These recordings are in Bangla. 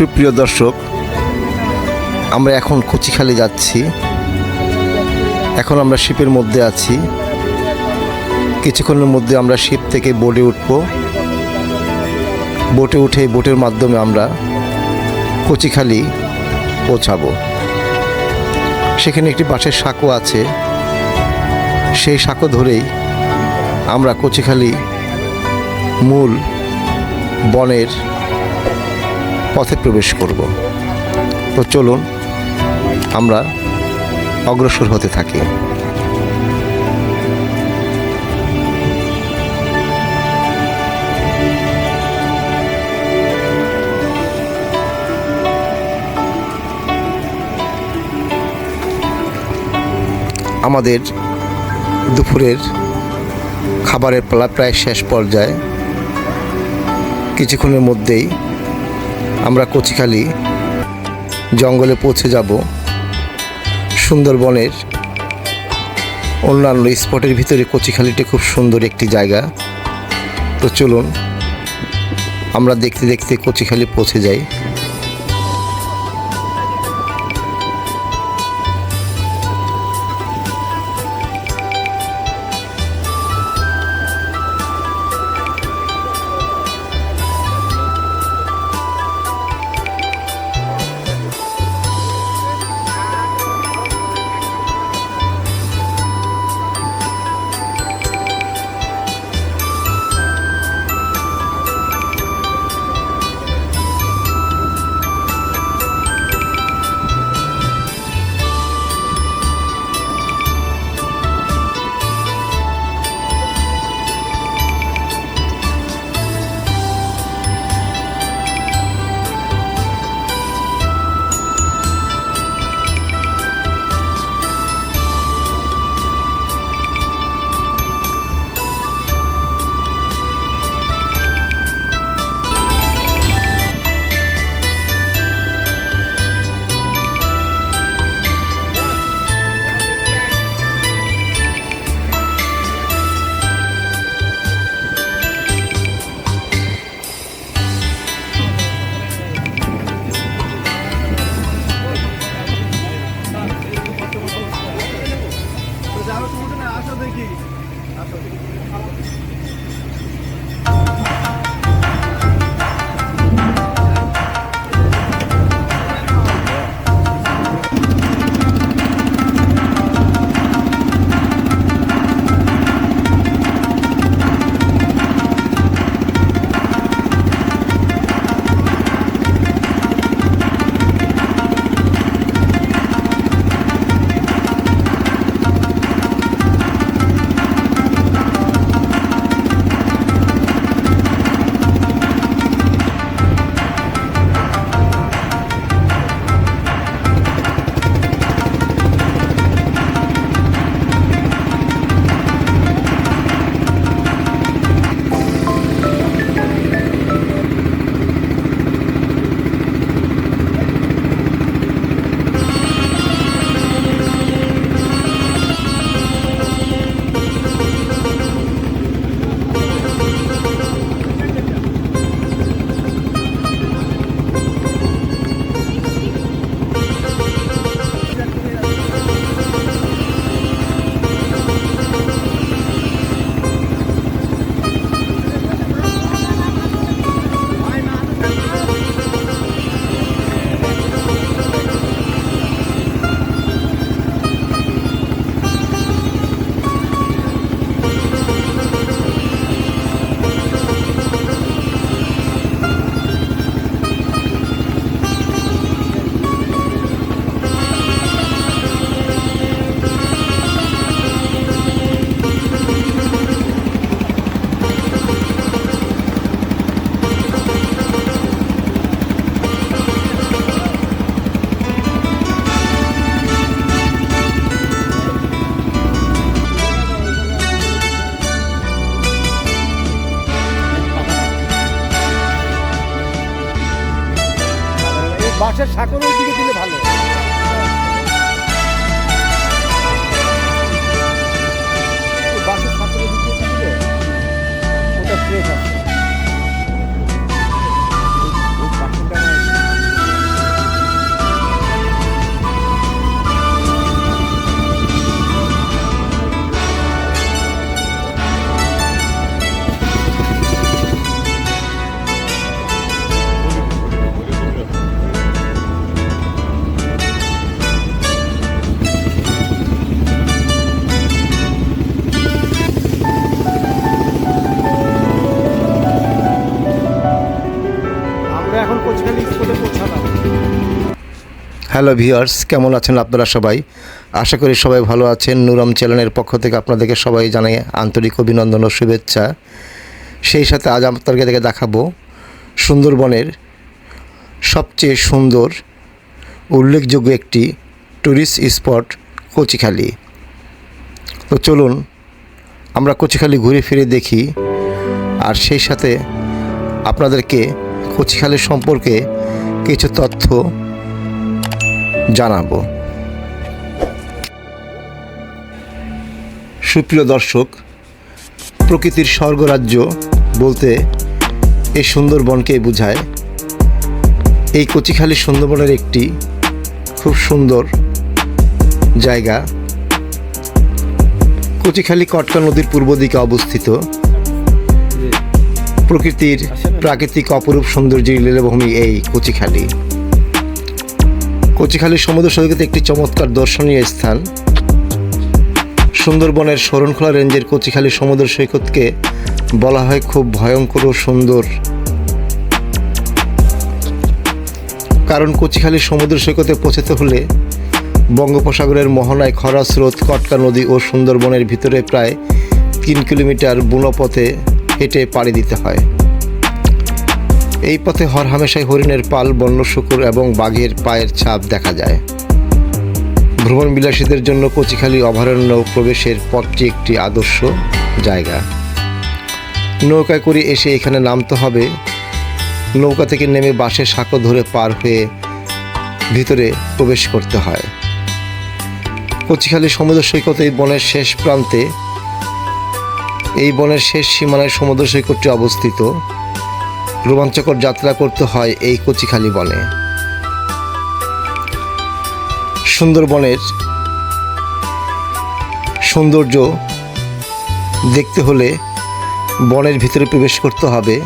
সুপ্রিয় দর্শক, আমরা এখন কচিখালি যাচ্ছি। এখন আমরা শিপের মধ্যে আছি। কিছুক্ষণের মধ্যে আমরা শিপ থেকে বোটে উঠব। বোটে উঠে বোটের মাধ্যমে আমরা কচিখালি পৌঁছাবো। সেখানে একটি বাঁশের সাঁকো আছে। সেই সাঁকো ধরেই আমরা কচিখালি মূল বনের পথে প্রবেশ করব। তো চলুন, আমরা অগ্রসর হতে থাকি। আমাদের দুপুরের খাবারের পালা প্রায় শেষ পর্যায়ে। কিছুক্ষণের মধ্যেই আমরা কচিখালি জঙ্গলে পৌঁছে যাব সুন্দরবনের অন্যান্য স্পটের ভিতরে কচিখালিটি খুব সুন্দর একটি জায়গা। তো চলুন, আমরা দেখতে দেখতে কচিখালি পৌঁছে যাই। বাঁশের সাঁকরের দিকে দিলে ভালো। হ্যালো ভিউয়ার্স, কেমন আছেন আপনারা সবাই? আশা করি সবাই ভালো আছেন। নুরম চ্যানেলের পক্ষ থেকে আপনাদেরকে সবাই জানাই আন্তরিক অভিনন্দন ও শুভেচ্ছা। সেই সাথে আজ আপনাদেরকে দেখে দেখাবো সুন্দরবনের সবচেয়ে সুন্দর, উল্লেখযোগ্য একটি ট্যুরিস্ট স্পট কচিখালি। তো চলুন, আমরা কচিখালি ঘুরে ফিরে দেখি আর সেই সাথে আপনাদেরকে কচিখালি সম্পর্কে কিছু তথ্য জানাব। সুপ্রিয় দর্শক, প্রকৃতির স্বর্গরাজ্য বলতে এই সুন্দরবনকে বোঝায়। এই কচিখালি সুন্দরবনের একটি খুব সুন্দর জায়গা। কচিখালি কটকা নদীর পূর্ব দিকে অবস্থিত। প্রকৃতির প্রাকৃতিক অপরূপ সৌন্দর্যের লীলাভূমি এই কচিখালি। কচিখালী সমুদ্র সৈকত একটি চমৎকার দর্শনীয় স্থান। সুন্দরবনের শরণখোলা রেঞ্জের কচিখালী সমুদ্র সৈকতকে বলা হয় খুব ভয়ঙ্কর ও সুন্দর। কারণ কচিখালী সমুদ্র সৈকতে পৌঁছতে হলে বঙ্গোপসাগরের মোহনায় খরা স্রোত, কটকা নদী ও সুন্দরবনের ভিতরে প্রায় তিন কিলোমিটার বুনোপথে হেঁটে পাড়ি দিতে হয়। এই পথে হরহামেশাই হরিণের পাল, বন্য শুকুর এবং বাঘের পায়ের ছাপ দেখা যায়। ভ্রমণ বিলাসীদের জন্য কচিখালী অভয়ারণ্য প্রবেশের পথটি একটি আদর্শ জায়গা। নৌকায় করে এসে এখানে নামতে হবে। নৌকা থেকে নেমে বাসে সাঁকো ধরে পার হয়ে ভিতরে প্রবেশ করতে হয়। কচিখালী সমুদ্র সৈকত এই বনের শেষ প্রান্তে। এই বনের শেষ সীমানায় সমুদ্র সৈকতটি অবস্থিত। রোমাঞ্চকর যাত্রা করতে হয় এই কচিখালি বনে। সুন্দরবনের সৌন্দর্য দেখতে হলে বনের ভিতরে প্রবেশ করতে হবে।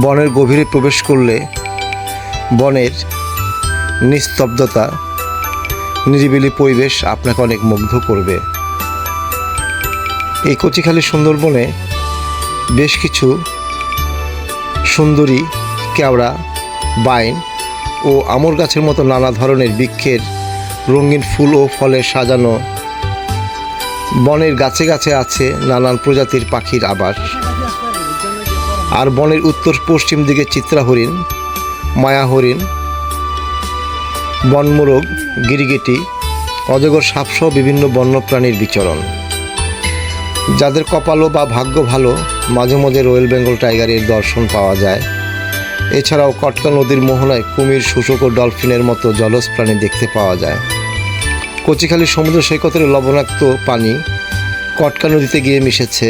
বনের গভীরে প্রবেশ করলে বনের নিস্তব্ধতা, নিরিবিলি পরিবেশ আপনাকে অনেক মুগ্ধ করবে। এই কচিখালি সুন্দরবনে বেশ কিছু সুন্দরী, কেওড়া, বাইন ও আমর গাছের মতো নানা ধরনের বৃক্ষের রঙিন ফুল ও ফলে সাজানো বনের গাছে গাছে আছে নানান প্রজাতির পাখির আবাস। আর বনের উত্তর পশ্চিম দিকে চিত্রা হরিণ মায়া হরিণ বনমোরগ, গিরিগিটি, অজগর সাপসহ বিভিন্ন বন্যপ্রাণীর বিচরণ। যাদের কপালও বা ভাগ্য ভালো মাঝে মাঝে রয়্যাল বেঙ্গল টাইগারের দর্শন পাওয়া যায়। এছাড়াও কটকা নদীর মোহনায় কুমির শুশুক ও ডলফিনের মতো জলজ প্রাণী দেখতে পাওয়া যায়। কচিখালী সমুদ্র সৈকতের লবণাক্ত পানি কটকা নদীতে গিয়ে মিশেছে।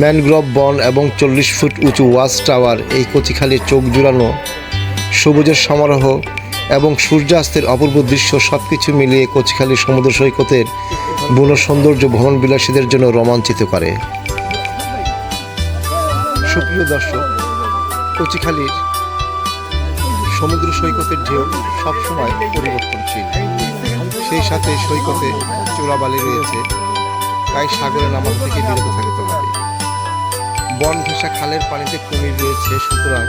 ম্যানগ্রোভ বন এবং চল্লিশ ফুট উঁচু ওয়াচ টাওয়ার এই কচিখালির চোখ জুড়ানো, সবুজের সমারোহ এবং সূর্যাস্তের অপূর্ব দৃশ্য সব কিছু মিলিয়ে কচিখালী সমুদ্র সৈকতের বুনো সৌন্দর্য ভ্রমণ বিলাসীদের জন্য রোমাঞ্চিত করে। সুপ্রিয় দর্শক, কচিখালীর সমুদ্র সৈকতের ঢেউ সবসময় পরিবর্তনশীল। সেই সাথে সৈকতে চোরাবালি রয়েছে, তাই সাগরে নামাজ থেকে বিরত থাকতে হবে। বন ঘেঁষা খালের পানিতে কুমির রয়েছে, সুতরাং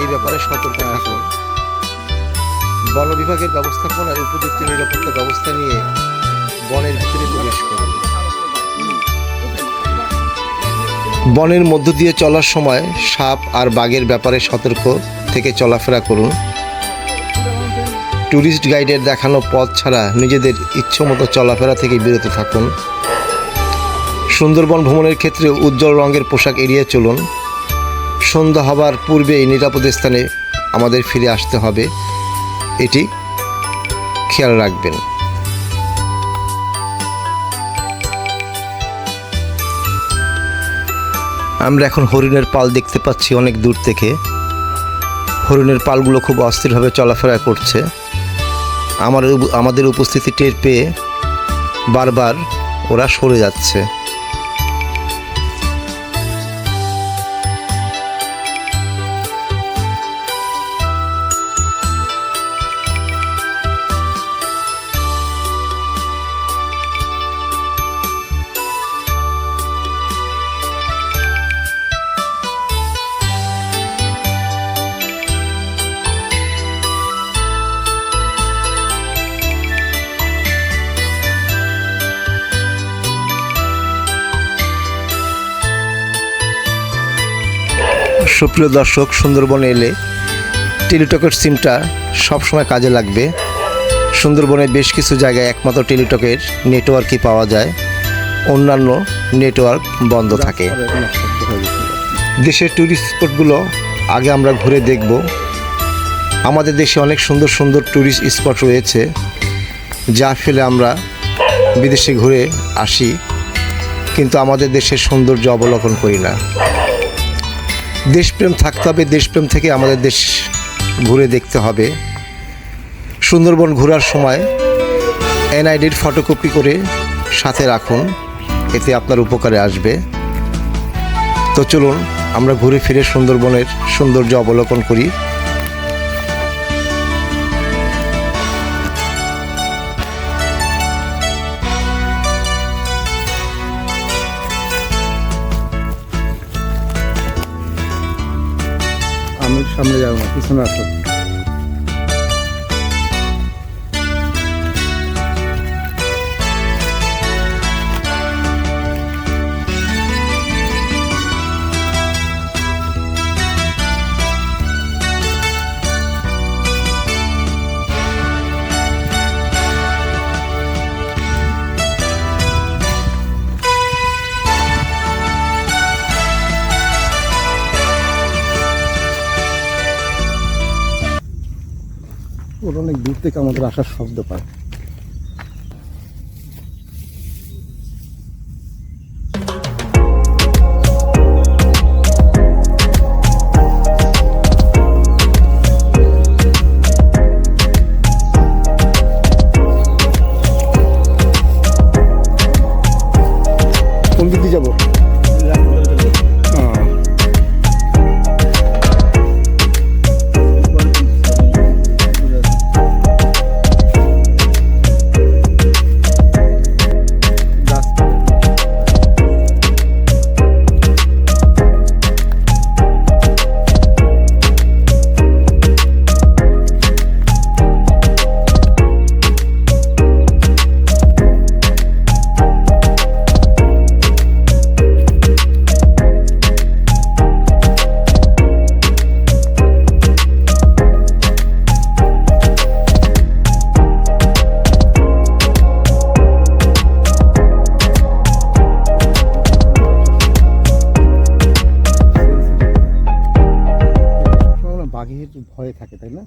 এই ব্যাপারে সতর্ক থাকুন। বন বিভাগের ব্যবস্থাপনার উপযুক্ত নিরাপত্তা ব্যবস্থা নিয়ে বনের ভিতরে প্রবেশ করুন। বনের মধ্য দিয়ে চলার সময় সাপ আর বাঘের ব্যাপারে সতর্ক থেকে চলাফেরা করুন। ট্যুরিস্ট গাইডের দেখানো পথ ছাড়া নিজেদের ইচ্ছমতো চলাফেরা থেকে বিরত থাকুন। সুন্দরবন ভ্রমণের ক্ষেত্রে উজ্জ্বল রঙের পোশাক এড়িয়ে চলুন। সন্ধ্যা হবার পূর্বেই নিরাপদ স্থানে আমাদের ফিরে আসতে হবে। এটি খেয়াল রাখবেন। আমরা এখন হরিণের পাল দেখতে পাচ্ছি অনেক দূর থেকে। হরিণের পালগুলো খুব অস্থিরভাবে চলাফেরা করছে। আমার আমাদের উপস্থিতি টের পেয়ে বারবার ওরা সরে যাচ্ছে। সুপ্রিয় দর্শক, সুন্দরবনে এলে টেলিটকের সিমটা সবসময় কাজে লাগবে। সুন্দরবনের বেশ কিছু জায়গায় একমাত্র টেলিটকের নেটওয়ার্কই পাওয়া যায়। অন্যান্য নেটওয়ার্ক বন্ধ থাকে। দেশের ট্যুরিস্ট স্পটগুলো আগে আমরা ঘুরে দেখব। আমাদের দেশে অনেক সুন্দর সুন্দর ট্যুরিস্ট স্পট রয়েছে, যা ফেলে আমরা বিদেশে ঘুরে আসি। কিন্তু আমাদের দেশের সৌন্দর্য অবলোকন করি না। দেশপ্রেম থাকতে হবে, দেশপ্রেম থেকে আমাদের দেশ ঘুরে দেখতে হবে। সুন্দরবন ঘোরার সময় এনআইডির ফটোকপি করে সাথে রাখুন, এতে আপনার উপকারে আসবে। তো চলুন, আমরা ঘুরে ফিরে সুন্দরবনের সৌন্দর্য অবলোকন করি। সামনে না পিছনে আসো। থেকে আমাদের আসার শব্দ পায়। ভয়ে থাকে তাই না?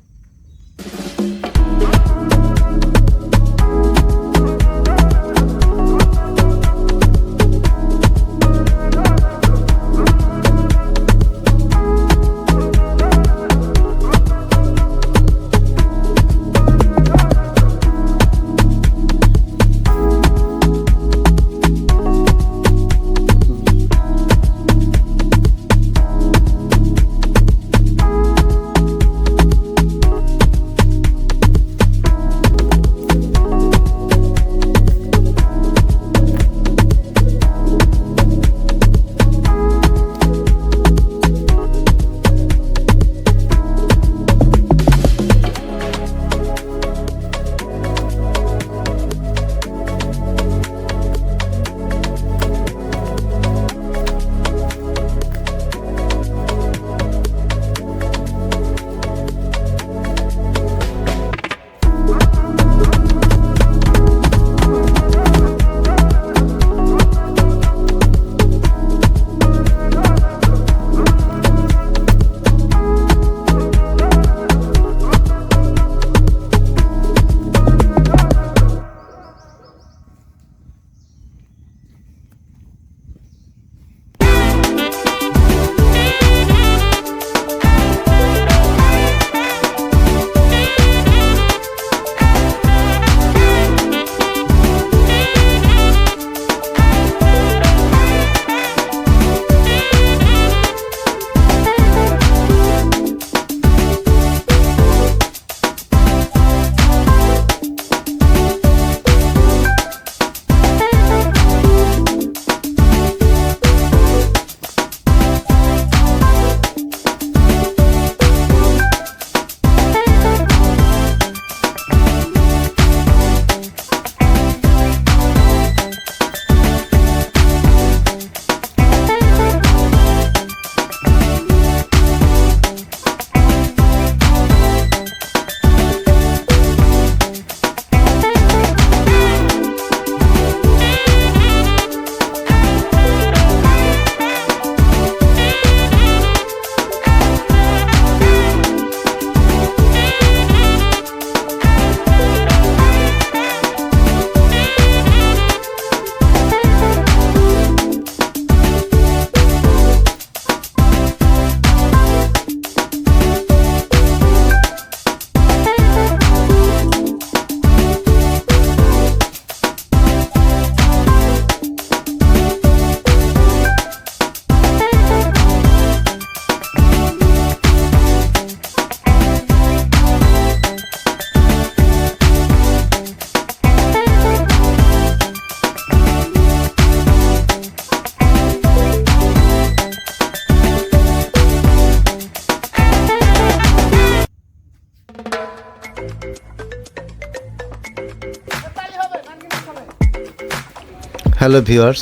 হ্যালো ভিউয়ার্স,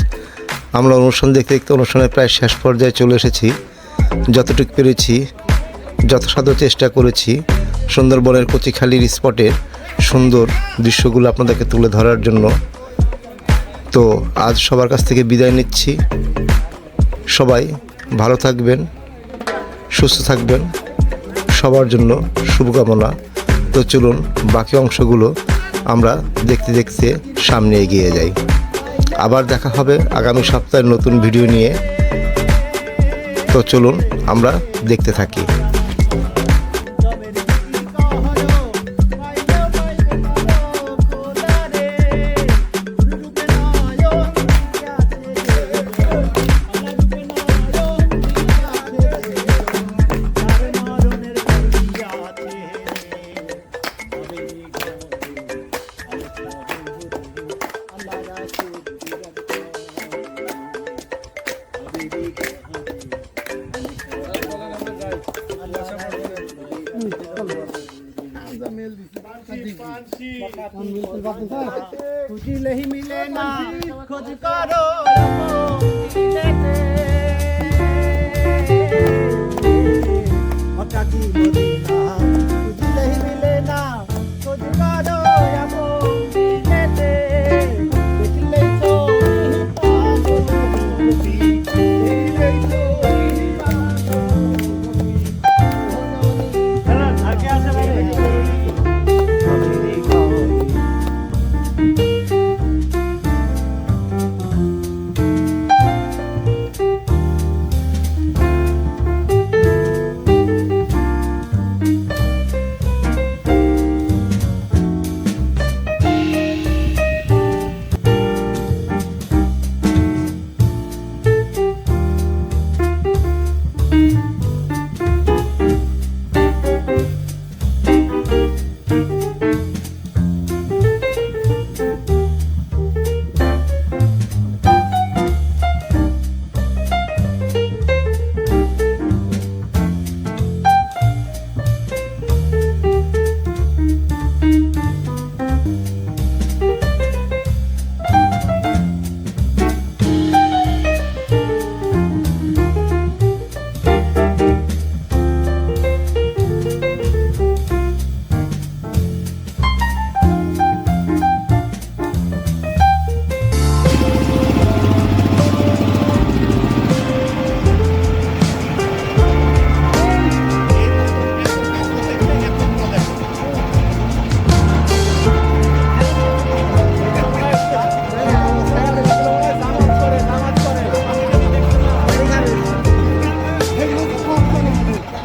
আমরা অনুষ্ঠান দেখতে দেখতে অনুষ্ঠানের প্রায় শেষ পর্যায়ে চলে এসেছি। যতটুকু পেরেছি, যথাসাধ্য চেষ্টা করেছি, সুন্দরবনের কচিখালির স্পটের সুন্দর দৃশ্যগুলো আপনাদেরকে তুলে ধরার জন্য। তো আজ সবার কাছ থেকে বিদায় নিচ্ছি। সবাই ভালো থাকবেন, সুস্থ থাকবেন। সবার জন্য শুভকামনা। তো চলুন, বাকি অংশগুলো আমরা দেখতে দেখতে সামনে এগিয়ে যাই। আবার দেখা হবে আগামী সপ্তাহের নতুন ভিডিও নিয়ে। তো চলুন আমরা দেখতে থাকি। খুঁজিলে হি মিলে না খোঁজ করো হঠাৎ